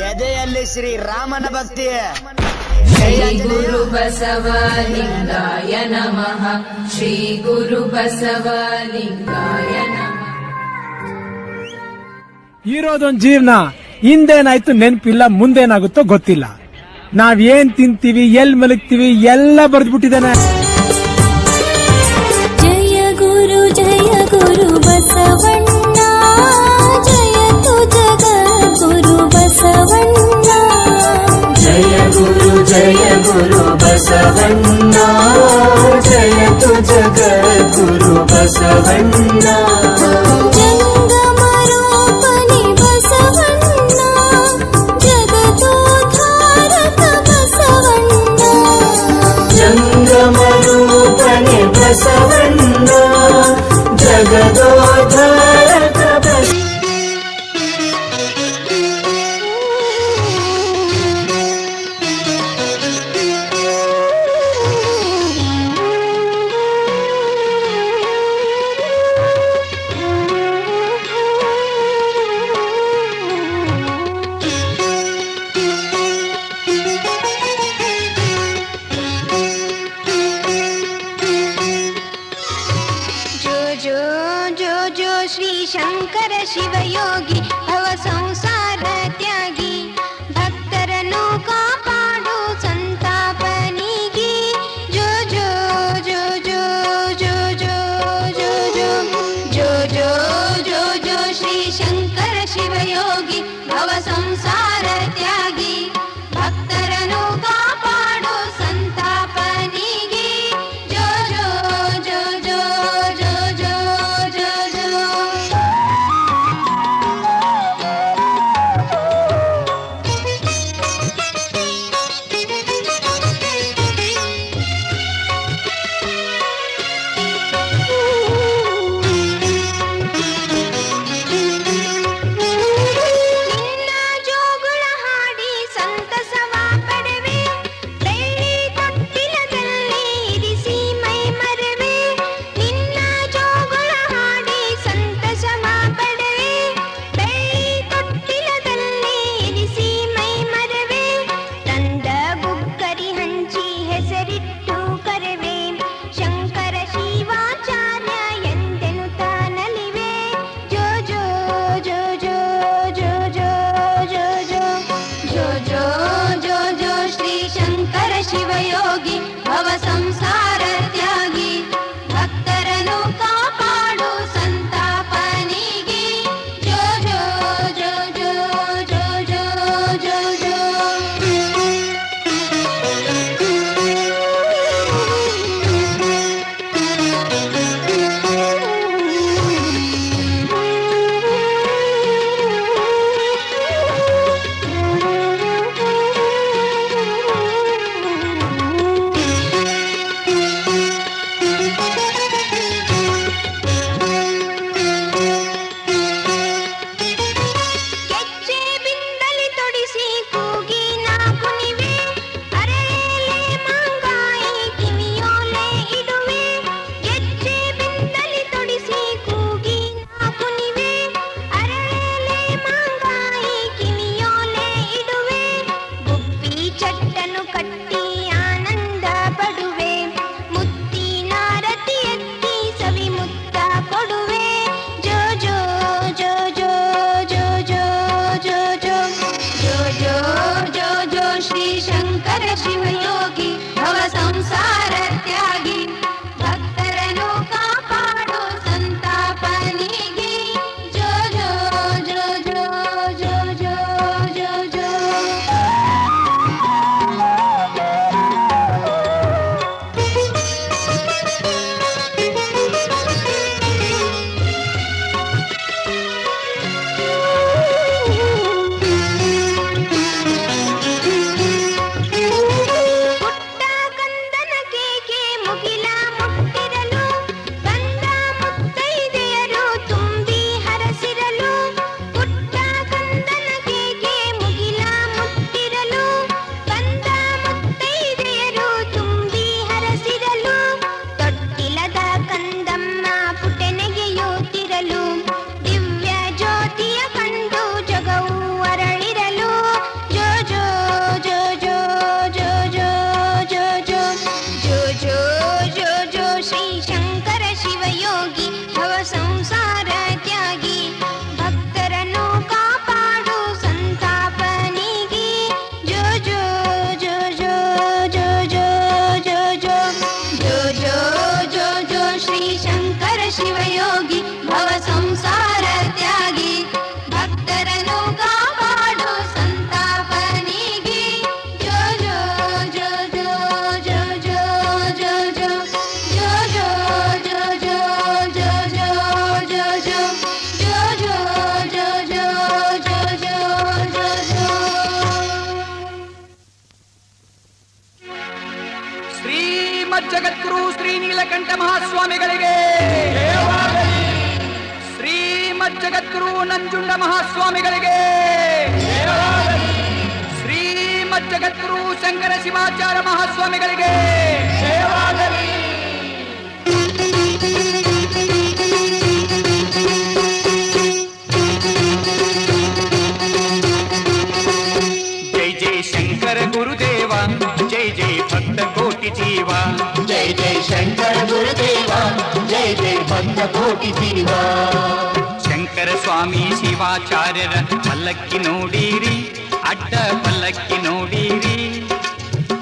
ಎದೆಯಲ್ಲಿ ಶ್ರೀ ರಾಮನ ಭಕ್ತಿ. ಜಯ ಗುರು ಬಸವಲಿಂಗಾಯ ನಮಃ. ಶ್ರೀ ಗುರು ಬಸವಲಿಂಗಾಯ ಇರೋದೊಂದು ಜೀವನ ಹಿಂದೇನಾಯ್ತು ನೆನಪಿಲ್ಲ ಮುಂದೇನಾಗುತ್ತೋ ಗೊತ್ತಿಲ್ಲ. ನಾವೇನ್ ತಿಂತೀವಿ ಎಲ್ ಮಲಗ್ತೀವಿ ಎಲ್ಲ ಬರೆದ್ಬಿಟ್ಟಿದ್ದಾನೆ. बसवन्ना जगदोध श्रीशङ्कर शिवयोगी भव संस ನೀಲಕಂಠ ಮಹಾಸ್ವಾಮಿಗಳಿಗೆ. ಶ್ರೀಮದ್ ಜಗದ್ಗುರು ನಂಜುಂಡ ಮಹಾಸ್ವಾಮಿಗಳಿಗೆ. ಶ್ರೀಮದ್ ಜಗದ್ಗುರು ಶಂಕರ ಶಿವಾಚಾರ ಮಹಾಸ್ವಾಮಿಗಳಿಗೆ. ಶಂಕರ ಗುರುದೇವ ಜೈ ಜೈ ಭಕ್ತ ಕೋಟಿ ಜೀವ ಶಂಕರ ಸ್ವಾಮಿ ಶಿವಾಚಾರ್ಯರ ಪಲ್ಲಕ್ಕಿ ನೋಡಿರಿ ಅಡ್ಡ ಪಲ್ಲಕ್ಕಿ ನೋಡಿರಿ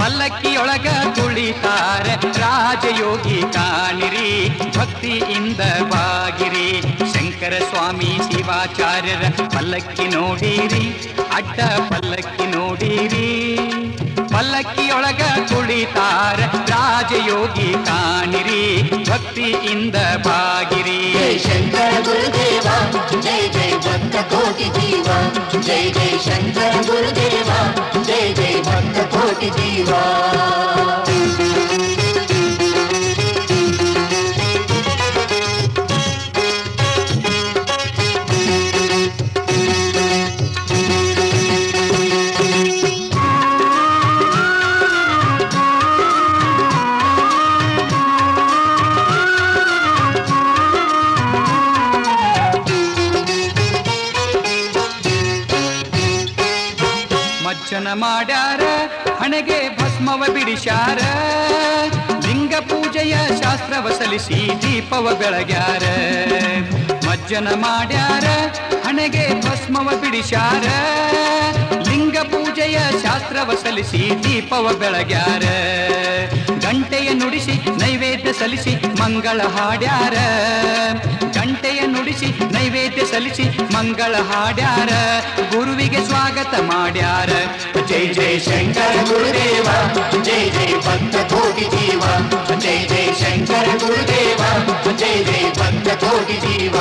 ಪಲ್ಲಕ್ಕಿಯೊಳಗ ಕುಳಿತಾರ ರಾಜಯೋಗಿ ಕಾಣಿರಿ ಭಕ್ತಿಯಿಂದ ಬಾಗಿರಿ ಶಂಕರ ಸ್ವಾಮಿ ಶಿವಾಚಾರ್ಯರ ಪಲ್ಲಕ್ಕಿ ನೋಡಿರಿ ಅಡ್ಡ ಪಲ್ಲಕ್ಕಿ ನೋಡಿರಿ ಪಲ್ಲಕ್ಕಿಯೊಳಗ ಕುಳಿತಾರ ರಾಜಯೋಗಿ ಕಾಣಿರಿ ಭಕ್ತಿಯಿಂದ ಬಾಗಿರಿ. ಜೈ ಶಂಕರ ಗುರುದೇವ, ಜೈ ಜೈ ಭಕ್ತ ಕೋಟಿ ಜೀವ. ಜೈ ಜೈ ಶಂಕರ ಗುರುದೇವ, ಜೈ ಜೈ ಭಕ್ತ ಕೋಟಿ ಜೀವ. ಮಜ್ಜನ ಮಾಡ್ಯಾರ, ಹಣೆಗೆ ಭಸ್ಮವ ಬಿಡಿಸ್ಯಾರ. ಲಿಂಗ ಪೂಜೆಯ ಶಾಸ್ತ್ರವ ಸಲಿಸಿ ದೀಪವ ಬೆಳಗ್ಯಾರ. ಮಜ್ಜನ ಮಾಡ್ಯಾರ, ಹಣೆಗೆ ಭಸ್ಮವ ಬಿಡಿಸ್ಯಾರ. ಲಿಂಗ ಪೂಜೆಯ ಶಾಸ್ತ್ರವ ಸಲಿಸಿ ದೀಪವ ಬೆಳಗ್ಯಾರ. ಗಂಟೆಯ ನುಡಿಸಿ, ನೈವೇದ್ಯ ಸಲ್ಲಿಸಿ, ಮಂಗಳ ಹಾಡ್ಯಾರ. ಗಂಟೆಯ ನುಡಿಸಿ, ನೈವೇದ್ಯ ಸಲ್ಲಿಸಿ, ಮಂಗಳ ಹಾಡ್ಯಾರ, ಗುರುವಿಗೆ ಸ್ವಾಗತ ಮಾಡ್ಯಾರ. ಜೈ ಜೈ ಶಂಕರ ಗುರುದೇವ, ಜೈ ಜೈ ಭಕ್ತ ಕೋಟಿ ಜೀವ. ಜೈ ಜೈ ಶಂಕರ ಗುರುದೇವ, ಜೈ ಜೈ ಭಕ್ತ ಕೋಟಿ ಜೀವ.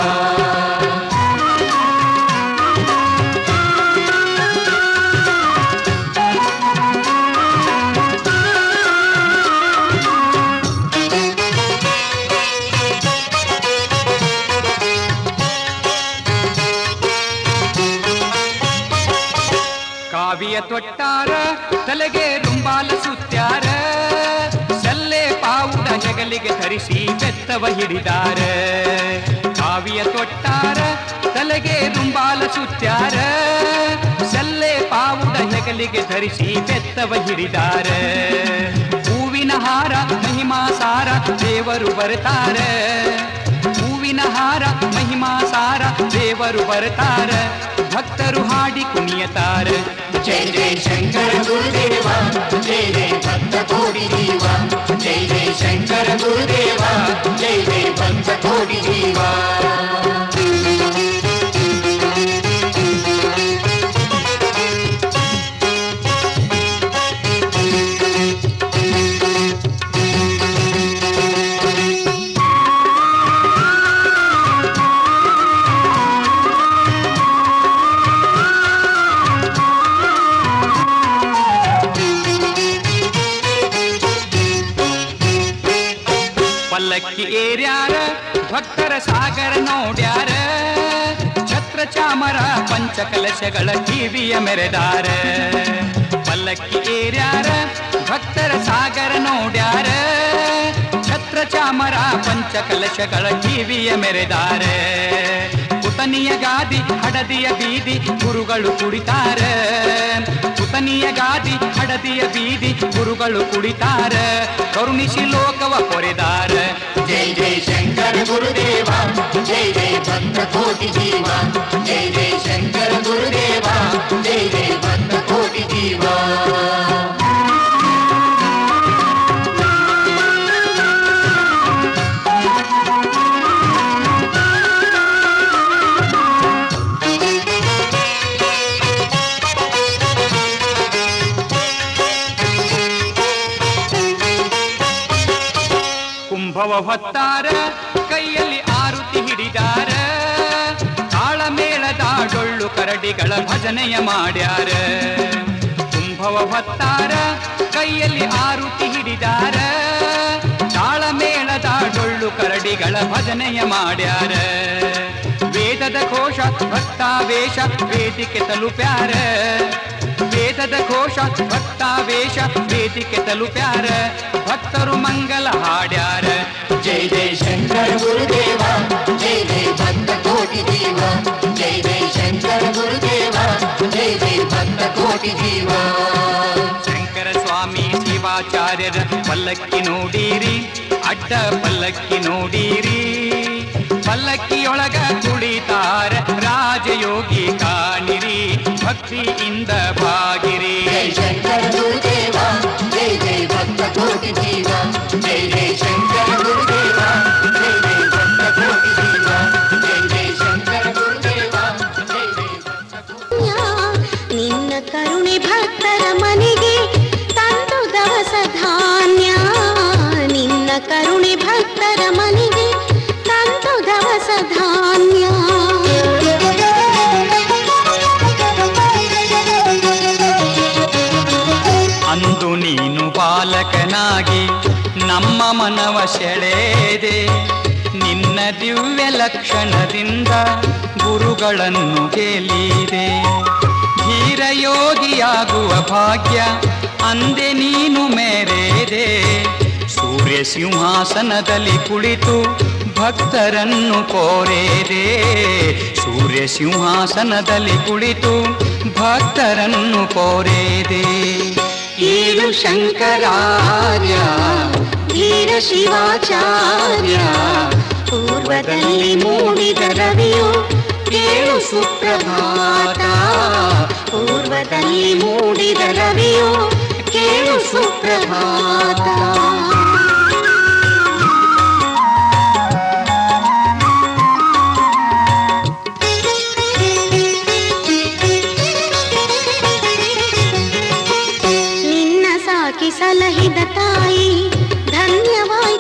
ತೊಟ್ಟಾರ, ತಲೆಗೆ ರುಂಬಾಲ ಸುತ್ತಾರ, ಸಲ್ಲೆ ಪಾವುಡ ಹೆಗಲಿಗೆ ಧರಿಸಿ ಬೆತ್ತವ ಹಿಡಿದಾರ. ಕಾವಿಯ ತೊಟ್ಟಾರ, ತಲೆಗೆ ರುಂಬಾಲ ಸುತ್ತಾರ, ಸಲ್ಲೆ ಪಾವುಡ ಹೆಗಲಿಗೆ ಧರಿಸಿ ಬೆತ್ತವ ಹಿಡಿದಾರ. ಹೂವಿನ ಹಾರ ಮಹಿಮಾ ಸಾರ ದೇವರು ಬರ್ತಾರ ಹೂವಿನ ಹಾರ ಮಹಿಮಾ ಸಾರ ದೇವರು ಬರ್ತಾರ ಭಕ್ತರು ಹಾಡಿ ಕುಣಿಯತಾರ. ಜೈ ಜೈ ಶಂಕರ ಗುರುದೇವ ಜೈ ಜೈ ಭಕ್ತ ಕೋಟಿ ಜೀವ ಜೈ ಜೈ ಶಂಕರ ಗುರುದೇವ ಜೈ ಜೈ ಭಕ್ತ ಕೋಟಿ ಜೀವ ಭಕ್ತರ ಸಾಗರ ನೋಡ್ಯಾರ. ಛತ್ರ ಚಾಮರ ಪಂಚಕಲಶಗಳ ಕಿವಿಯ ಮೆರೆದಾರ. ಪಲ್ಲಕ್ಕಿ ಏರ್ಯಾರ, ಭಕ್ತರ ಸಾಗರ ನೋಡ್ಯಾರ. ಛತ್ರ ಚಾಮರ ಪಂಚಕಲಶಗಳ ಕಿವಿಯ ಮೆರೆದಾರ. ಕುತನಿಯ ಗಾದಿ, ಹಡದಿಯ ಬೀದಿ, ಗುರುಗಳು ಕುಡಿತಾರೆ. ಕುತನಿಯ ಗಾದಿ, ಹಡದಿಯ ಬೀದಿ, ಗುರುಗಳು ಕುಡಿತಾರೆ. ಕರುಣಿಸಿ ಲೋಕವ ಕೊರೆದಾರ. ಜೈ ಜೈ ಶಂಕರ ಗುರುದೇವ, ಜೈ ಜೈ ಜೀವ, ಜೈ ಜೈ ಶಂಕರ ಕರಡಿಗಳ ಭಜನೆಯ ಮಾಡ್ಯಾರ. ಕುಂಭವ ಭತ್ತಾರ ಕೈಯಲ್ಲಿ ಆರುತಿ ಹಿಡಿದಾರ. ತಾಳಮೇಳದ ಡೊಳ್ಳು ಕರಡಿಗಳ ಭಜನೆಯ ಮಾಡ್ಯಾರ. ವೇದ ವೇದದ ಘೋಷ ಭಕ್ತಾವೇಶ ವೇದಿಕೆ ತಲುಪ್ಯಾರ. ವೇದದ ಘೋಷ ಭಕ್ತಾವೇಶ ವೇದಿಕೆ ತಲುಪ್ಯಾರ. ಭಕ್ತರು ಮಂಗಲ ಹಾಡ್ಯಾರ. ಜೈ ಜಯ ಶಂಕರ ಗುರುದೇವ. ಕೋಟಿ ಜೀವ. ಶಂಕರ ಸ್ವಾಮಿ ಶಿವಾಚಾರ್ಯರ ಪಲ್ಲಕ್ಕಿ ನೋಡೀರಿ ಅಡ್ಡ ಪಲ್ಲಕ್ಕಿ ನೋಡೀರಿ. ಪಲ್ಲಕ್ಕಿಯೊಳಗ ಕುಳಿತಾರ ರಾಜಯೋಗಿ ಕಾಣಿರಿ ಭಕ್ತಿಯಿಂದ ಇಂದ ಜೈ ಶಂಕರ ಗುರುದೇವ ಜೈ ಜೈ ಭಕ್ತ ಕೋಟಿ ಜೀವ. ನಮ್ಮ ಮನವ ಸೆಳೆದೆ. ನಿನ್ನ ದಿವ್ಯ ಲಕ್ಷಣದಿಂದ ಗುರುಗಳನ್ನು ಗೆಲ್ಲಿದೆ ಧೀರಯೋಗಿಯಾಗುವ ಭಾಗ್ಯ ಅಂದೆ ನೀನು ಮೇರೆದೆ. ಸೂರ್ಯ ಸಿಂಹಾಸನದಲ್ಲಿ ಕುಳಿತು ಭಕ್ತರನ್ನು ಕೋರೆದೆ. ಸೂರ್ಯ ಸಿಂಹಾಸನದಲ್ಲಿ ಕುಳಿತು ಭಕ್ತರನ್ನು ಕೋರೆದೆ. ಏಳು ಶಂಕರಾರ್ಯ ವೀರ ಶಿವಾಚಾರ್ಯ ಪೂರ್ವದಲ್ಲಿ ಮೂಡಿದ ರವಿಯು ಕೇಳು ಸುಪ್ರಭಾತ ಪೂರ್ವದಲ್ಲಿ ಮೂಡಿದ ರವಿಯು ಕೇಳು ಸುಪ್ರಭಾತ लहि दताई धन्यवाद।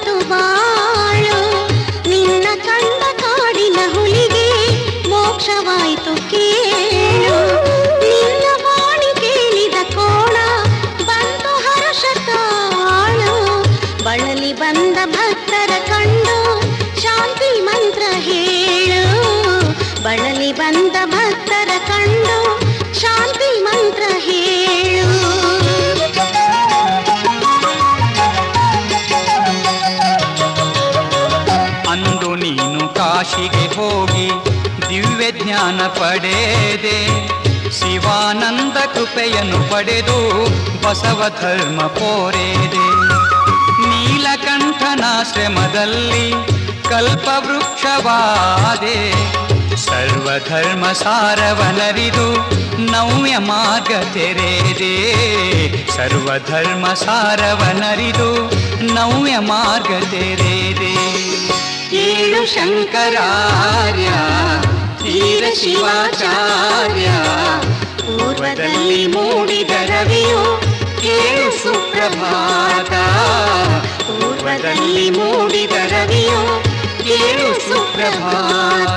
ಜ್ಞಾನ ಪಡೆದೆ. ಶಿವಾನಂದ ಕೃಪೆಯನ್ನು ಪಡೆದು ಬಸವ ಧರ್ಮ ಪೋರೆದೆ ನೀಲಕಂಠನಾಶ್ರಮದಲ್ಲಿ ಕಲ್ಪವೃಕ್ಷವಾದೆ. ಸರ್ವಧರ್ಮ ಸಾರವನರಿದು ನವ್ಯ ಮಾರ್ಗ ತೆರೆದೆ. ಸರ್ವಧರ್ಮ ಸಾರವನರಿದು ನವ್ಯ ಮಾರ್ಗ ತೆರೆದೆ. ಏಳು ಶಂಕರಾರ್ಯ ತೀರ ಶಿವಾಚಾರ್ಯ ಪೂರ್ವದಲ್ಲಿ ಮೂಡಿದ ರವಿಯು ಕೇಳು ಸುಪ್ರಭಾತ ಪೂರ್ವದಲ್ಲಿ ಮೂಡಿದ ರವಿಯು ಕೇಳು ಸುಪ್ರಭಾತ